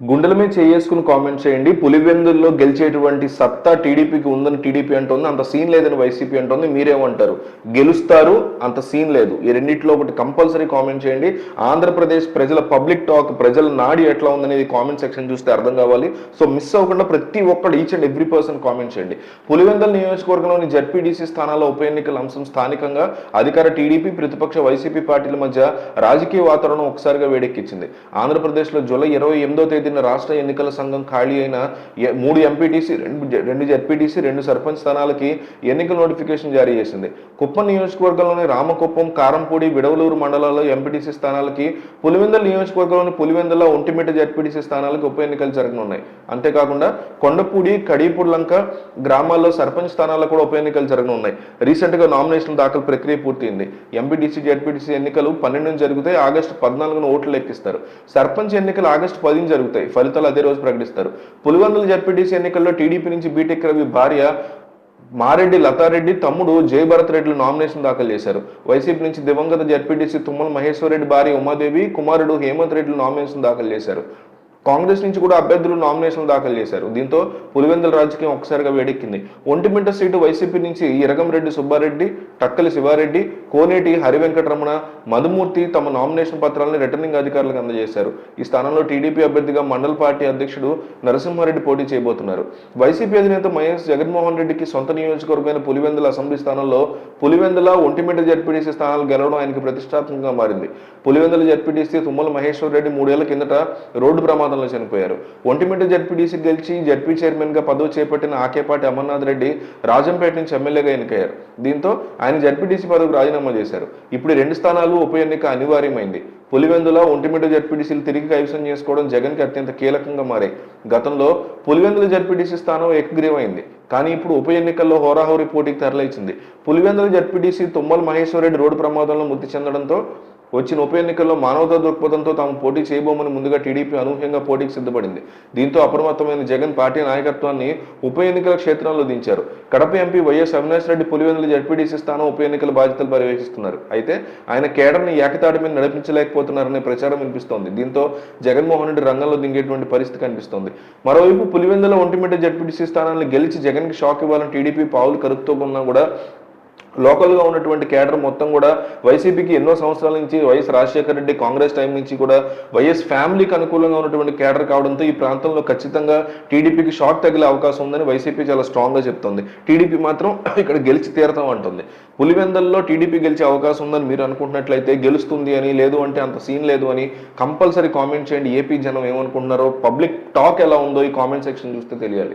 గుండెల మీద చేసుకుని కామెంట్ చేయండి. పులివెందుల్లో గెలిచేటువంటి సత్తా టీడీపీకి ఉందని టీడీపీ అంటుంది. అంత సీన్ లేదని వైసీపీ అంటుంది. మీరేమంటారు? గెలుస్తారు అంత సీన్ లేదు. ఈ రెండిట్లో ఒకటి కంపల్సరీ కామెంట్ చేయండి. ఆంధ్రప్రదేశ్ ప్రజల పబ్లిక్ టాక్ ప్రజల నాడి ఎట్లా ఉందనేది కామెంట్ సెక్షన్ చూస్తే అర్థం కావాలి. సో మిస్ అవ్వకుండా ప్రతి ఒక్కరు each and every person comment చేయండి. పులివెందుల నియోజకవర్గంలోని జడ్పీడీసీ స్థానాల ఉప ఎన్నికల అంశం స్థానికంగా అధికార టీడీపీ ప్రతిపక్ష వైసీపీ పార్టీల మధ్య రాజకీయ వాతావరణం ఒకసారిగా వేడెక్కించింది. ఆంధ్రప్రదేశ్లో జూలై ఇరవై ఎనిమిదో తేదీ తేదీన రాష్ట్ర ఎన్నికల సంఘం ఖాళీ అయిన మూడు ఎంపీటీసీ రెండు రెండు జడ్పీటీసీ రెండు సర్పంచ్ స్థానాలకి ఎన్నికల నోటిఫికేషన్ జారీ చేసింది. కుప్పం నియోజకవర్గంలోని రామకుప్పం కారంపూడి విడవలూరు మండలాల్లో ఎంపీటీసీ స్థానాలకి పులివెందుల నియోజకవర్గంలోని పులివెందుల ఒంటిమిట జడ్పీటీసీ స్థానాలకు ఉప ఎన్నికలు జరగనున్నాయి. అంతేకాకుండా కొండపూడి కడీపుడ్లంక గ్రామాల్లో సర్పంచ్ స్థానాలకు కూడా ఉప ఎన్నికలు జరగనున్నాయి. రీసెంట్గా నామినేషన్ దాఖలు ప్రక్రియ పూర్తయింది. ఎంపీటీసీ జడ్పీటీసీ ఎన్నికలు పన్నెండున జరిగితే ఆగస్టు పద్నాలుగున ఓట్లు లెక్కిస్తారు. సర్పంచ్ ఎన్నికలు ఆగస్టు పదిన జరుగుతాయి. ఫలితాలు అదే రోజు ప్రకటిస్తారు. పులివెందుల జడ్పీటీసీ ఎన్నికల్లో టీడీపీ నుంచి బీటెక్ రవి భార్య మారెడ్డి లతారెడ్డి తమ్ముడు జయభరత్ రెడ్డిలు నామినేషన్ దాఖలు చేశారు. వైసీపీ నుంచి దివంగత జడ్పీటీసీ తుమ్మల మహేశ్వరరెడ్డి భార్య ఉమాదేవి కుమారుడు హేమంత్ రెడ్డిలు నామినేషన్ దాఖలు చేశారు. కాంగ్రెస్ నుంచి కూడా అభ్యర్థులు నామినేషన్లు దాఖలు చేశారు. దీంతో పులివెందుల రాజకీయం ఒకసారిగా వేడెక్కింది. ఒంటిమింట సీటు వైసీపీ నుంచి ఇరగంరెడ్డి సుబ్బారెడ్డి టక్కలి శివారెడ్డి కోనేటి హరివెంకటరమణ మధుమూర్తి తమ నామినేషన్ పత్రాలను రిటర్నింగ్ అధికారులకు అందజేశారు. ఈ స్థానంలో టీడీపీ అభ్యర్థిగా మండల పార్టీ అధ్యక్షుడు నరసింహారెడ్డి పోటీ చేయబోతున్నారు. వైసీపీ అధినేత వైఎస్ జగన్మోహన్ రెడ్డికి సొంత నియోజకవర్గమైన పులివెందుల అసెంబ్లీ స్థానంలో పులివెందుల ఒంటిమిట జడ్పీటీసీ స్థానాలు గెలవడం ఆయనకి ప్రతిష్టాత్మకంగా మారింది. పులివెందుల జడ్పీటీసీ తుమ్మల మహేశ్వర్ రెడ్డి మూడేళ్ళ కిందట రోడ్డు ప్రమాదం ప్రమాదంలో చనిపోయారు. ఒంటిమిట్ట జడ్పీడీసీ గెలిచి జడ్పీ చైర్మన్గా పదవి చేపట్టిన ఆకేపాటి అమర్నాథ్ రెడ్డి రాజంపేట నుంచి ఎమ్మెల్యేగా ఎన్నికయ్యారు. దీంతో ఆయన జడ్పీటీసీ పదవికి రాజీనామా చేశారు. ఇప్పుడు రెండు స్థానాలు ఉప ఎన్నిక అనివార్యమైంది. పులివెందుల ఒంటిమిట్ట జడ్పీటీసీలు తిరిగి కైవసం చేసుకోవడం జగన్కి అత్యంత కీలకంగా మారాయి గతంలో పులివెందుల జడ్పీటీసీ స్థానం ఏకగ్రీవైంది కానీ ఇప్పుడు ఉప ఎన్నికల్లో హోరాహోరీ పోటీకి తరలించింది. పులివెందుల జడ్పీటీసీ తుమ్మల మహేశ్వరరెడ్డి రోడ్డు ప్రమాదంలో మృతి చెందడంతో వచ్చిన ఉప ఎన్నికల్లో మానవతా దృక్పథంతో తాము పోటీ చేయబోమని ముందుగా టీడీపీ అనూహ్యంగా పోటీకి సిద్ధపడింది. దీంతో అప్రమత్తమైన జగన్ పార్టీ నాయకత్వాన్ని ఉప ఎన్నికల క్షేత్రంలో దించారు. Kadapa MP YS Avinash Reddy Pulivendula ZPTC స్థానం ఉప ఎన్నికల బాధ్యతలు పర్యవేక్షిస్తున్నారు. అయితే ఆయన కేడర్ని ఏకతాటి మీద నడిపించలేకపోతున్నారనే ప్రచారం వినిపిస్తోంది. దీంతో జగన్మోహన్ రెడ్డి రంగంలో దింగేటువంటి పరిస్థితి కనిపిస్తోంది. మరోవైపు పులివెందుల ఒంటిమిట జడ్పీటీసీ స్థానాన్ని గెలిచి జగన్కి షాక్ ఇవ్వాలని టీడీపీ పావులు కరుపుతూ ఉన్నా కూడా లోకల్గా ఉన్నటువంటి కేడర్ మొత్తం కూడా వైసీపీకి ఎన్నో సంవత్సరాల నుంచి వైఎస్ రాజశేఖర రెడ్డి కాంగ్రెస్ టైం నుంచి కూడా వైఎస్ ఫ్యామిలీకి అనుకూలంగా ఉన్నటువంటి కేడర్ కావడంతో ఈ ప్రాంతంలో ఖచ్చితంగా టీడీపీకి షాక్ తగిలే అవకాశం ఉందని వైసీపీ చాలా స్ట్రాంగ్గా చెప్తుంది. టీడీపీ మాత్రం ఇక్కడ గెలిచి తీరతాం అంటుంది. పులివెందల్లో టీడీపీ గెలిచే అవకాశం ఉందని మీరు అనుకుంటున్నట్లయితే గెలుస్తుంది అని లేదు అంటే అంత సీన్ లేదు అని కంపల్సరీ కామెంట్ చేయండి. ఏపీ జనం ఏమనుకుంటున్నారో పబ్లిక్ టాక్ ఎలా ఉందో ఈ కామెంట్ సెక్షన్ చూస్తే తెలియాలి.